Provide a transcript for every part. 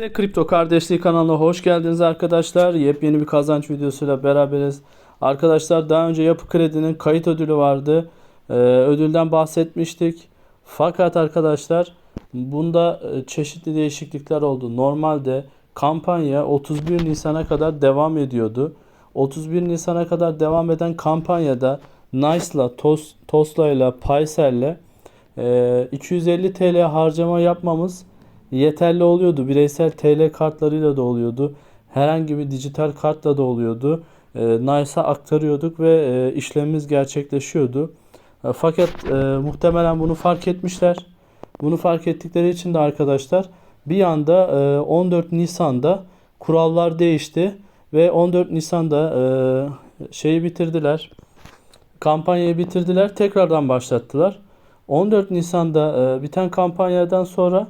Herkese Kripto Kardeşliği kanalına hoş geldiniz arkadaşlar. Yepyeni bir kazanç videosuyla beraberiz. Arkadaşlar daha önce Yapı Kredi'nin kayıt ödülü vardı. Ee, ödülden bahsetmiştik. Fakat arkadaşlar bunda e, çeşitli değişiklikler oldu. Normalde kampanya 31 Nisan'a kadar devam ediyordu. 31 Nisan'a kadar devam eden kampanyada Nice'la, Tos, Tosla Paysel'le e, 250 TL harcama yapmamız yeterli oluyordu. Bireysel TL kartlarıyla da oluyordu. Herhangi bir dijital kartla da oluyordu. E, Nice'a aktarıyorduk ve e, işlemimiz gerçekleşiyordu. E, fakat e, muhtemelen bunu fark etmişler. Bunu fark ettikleri için de arkadaşlar bir anda e, 14 Nisan'da kurallar değişti ve 14 Nisan'da e, şeyi bitirdiler. Kampanyayı bitirdiler. Tekrardan başlattılar. 14 Nisan'da e, biten kampanyadan sonra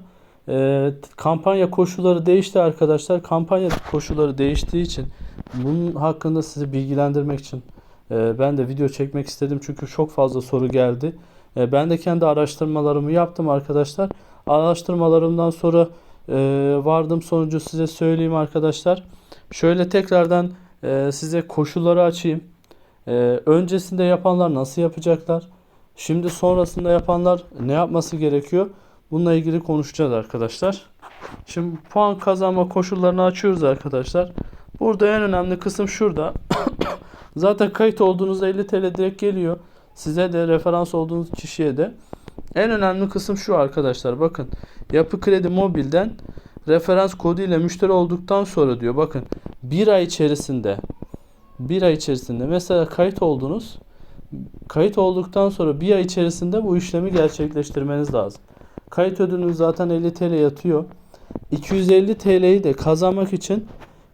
e, kampanya koşulları değişti arkadaşlar. Kampanya koşulları değiştiği için bunun hakkında sizi bilgilendirmek için e, ben de video çekmek istedim. Çünkü çok fazla soru geldi. E, ben de kendi araştırmalarımı yaptım arkadaşlar. Araştırmalarımdan sonra e, vardım sonucu size söyleyeyim arkadaşlar. Şöyle tekrardan e, size koşulları açayım. E, öncesinde yapanlar nasıl yapacaklar? Şimdi sonrasında yapanlar ne yapması gerekiyor? Bununla ilgili konuşacağız arkadaşlar. Şimdi puan kazanma koşullarını açıyoruz arkadaşlar. Burada en önemli kısım şurada. Zaten kayıt olduğunuzda 50 TL direkt geliyor. Size de referans olduğunuz kişiye de. En önemli kısım şu arkadaşlar. Bakın Yapı Kredi Mobil'den referans kodu ile müşteri olduktan sonra diyor. Bakın bir ay içerisinde bir ay içerisinde mesela kayıt oldunuz. Kayıt olduktan sonra bir ay içerisinde bu işlemi gerçekleştirmeniz lazım. Kayıt ödülünüz zaten 50 TL yatıyor. 250 TL'yi de kazanmak için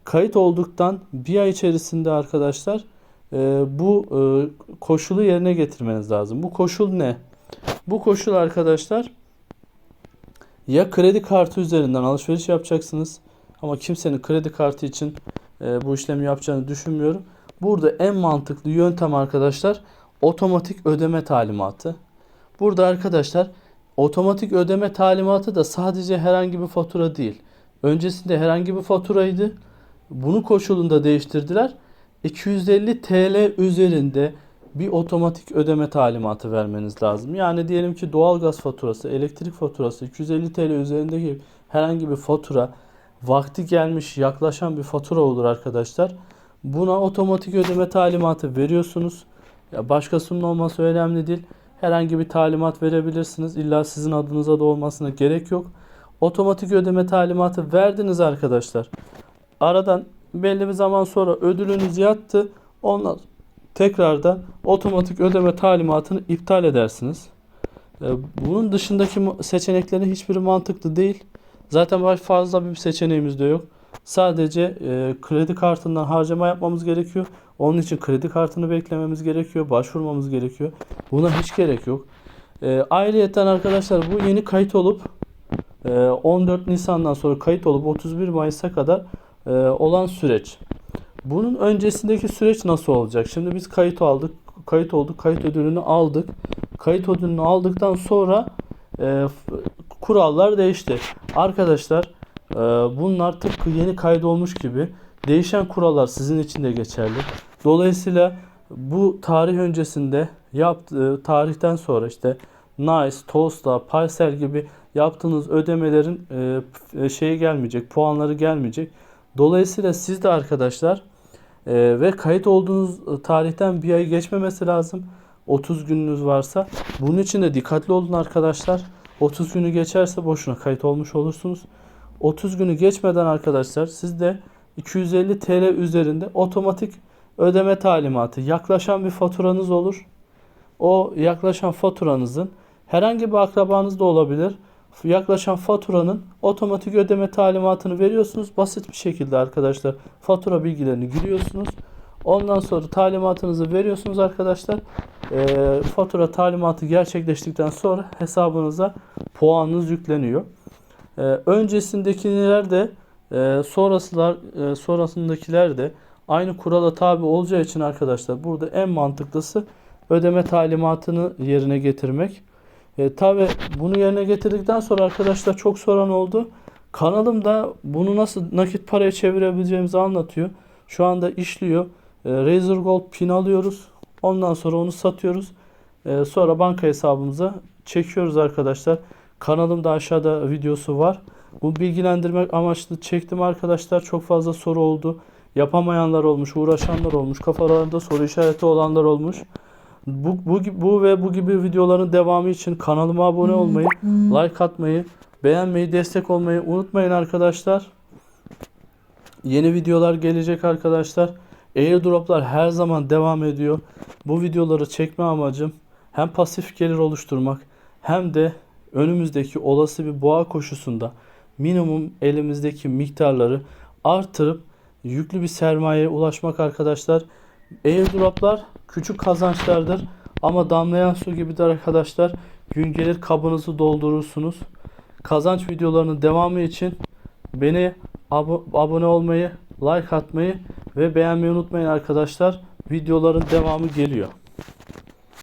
kayıt olduktan bir ay içerisinde arkadaşlar e, bu e, koşulu yerine getirmeniz lazım. Bu koşul ne? Bu koşul arkadaşlar ya kredi kartı üzerinden alışveriş yapacaksınız ama kimsenin kredi kartı için e, bu işlemi yapacağını düşünmüyorum. Burada en mantıklı yöntem arkadaşlar otomatik ödeme talimatı. Burada arkadaşlar otomatik ödeme talimatı da sadece herhangi bir fatura değil. Öncesinde herhangi bir faturaydı. Bunu koşulunda değiştirdiler. 250 TL üzerinde bir otomatik ödeme talimatı vermeniz lazım. Yani diyelim ki doğalgaz faturası, elektrik faturası 250 TL üzerindeki herhangi bir fatura vakti gelmiş yaklaşan bir fatura olur arkadaşlar. Buna otomatik ödeme talimatı veriyorsunuz. Ya başkasının olması önemli değil. Herhangi bir talimat verebilirsiniz. İlla sizin adınıza da olmasına gerek yok. Otomatik ödeme talimatı verdiniz arkadaşlar. Aradan belli bir zaman sonra ödülünüz yattı. Ondan tekrardan otomatik ödeme talimatını iptal edersiniz. Ee, Bunun dışındaki seçeneklerin hiçbiri mantıklı değil. Zaten fazla bir seçeneğimiz de yok. Sadece e, kredi kartından harcama yapmamız gerekiyor. Onun için kredi kartını beklememiz gerekiyor. Başvurmamız gerekiyor. Buna hiç gerek yok. E, ayrıyeten arkadaşlar bu yeni kayıt olup e, 14 Nisan'dan sonra kayıt olup 31 Mayıs'a kadar e, olan süreç. Bunun öncesindeki süreç nasıl olacak? Şimdi biz kayıt aldık, kayıt olduk, kayıt ödülünü aldık. Kayıt ödülünü aldıktan sonra e, kurallar değişti. Arkadaşlar bunlar tıpkı yeni kaydolmuş gibi değişen kurallar sizin için de geçerli. Dolayısıyla bu tarih öncesinde yaptığı tarihten sonra işte Nice, Toast'la, Paysel gibi yaptığınız ödemelerin e, p- şeyi gelmeyecek, puanları gelmeyecek. Dolayısıyla siz de arkadaşlar e, ve kayıt olduğunuz tarihten bir ay geçmemesi lazım. 30 gününüz varsa. Bunun için de dikkatli olun arkadaşlar. 30 günü geçerse boşuna kayıt olmuş olursunuz. 30 günü geçmeden arkadaşlar siz de 250 TL üzerinde otomatik ödeme talimatı yaklaşan bir faturanız olur. O yaklaşan faturanızın herhangi bir akrabanız da olabilir. Yaklaşan faturanın otomatik ödeme talimatını veriyorsunuz. Basit bir şekilde arkadaşlar fatura bilgilerini giriyorsunuz. Ondan sonra talimatınızı veriyorsunuz arkadaşlar. Ee, fatura talimatı gerçekleştikten sonra hesabınıza puanınız yükleniyor. Ee, öncesindekiler de e, sonrasılar e, sonrasındakiler de aynı kurala tabi olacağı için arkadaşlar burada en mantıklısı ödeme talimatını yerine getirmek. E, tabi bunu yerine getirdikten sonra arkadaşlar çok soran oldu. Kanalımda bunu nasıl nakit paraya çevirebileceğimizi anlatıyor. Şu anda işliyor. E, Razer Gold pin alıyoruz. Ondan sonra onu satıyoruz. E, sonra banka hesabımıza çekiyoruz arkadaşlar. Kanalımda aşağıda videosu var. Bu bilgilendirmek amaçlı çektim arkadaşlar. Çok fazla soru oldu. Yapamayanlar olmuş, uğraşanlar olmuş, kafalarında soru işareti olanlar olmuş. Bu, bu, bu ve bu gibi videoların devamı için kanalıma abone olmayı, like atmayı, beğenmeyi, destek olmayı unutmayın arkadaşlar. Yeni videolar gelecek arkadaşlar. Airdroplar her zaman devam ediyor. Bu videoları çekme amacım hem pasif gelir oluşturmak hem de önümüzdeki olası bir boğa koşusunda minimum elimizdeki miktarları artırıp yüklü bir sermayeye ulaşmak arkadaşlar. Airdroplar küçük kazançlardır ama damlayan su gibidir arkadaşlar. Gün gelir kabınızı doldurursunuz. Kazanç videolarının devamı için beni abo- abone olmayı, like atmayı ve beğenmeyi unutmayın arkadaşlar. Videoların devamı geliyor.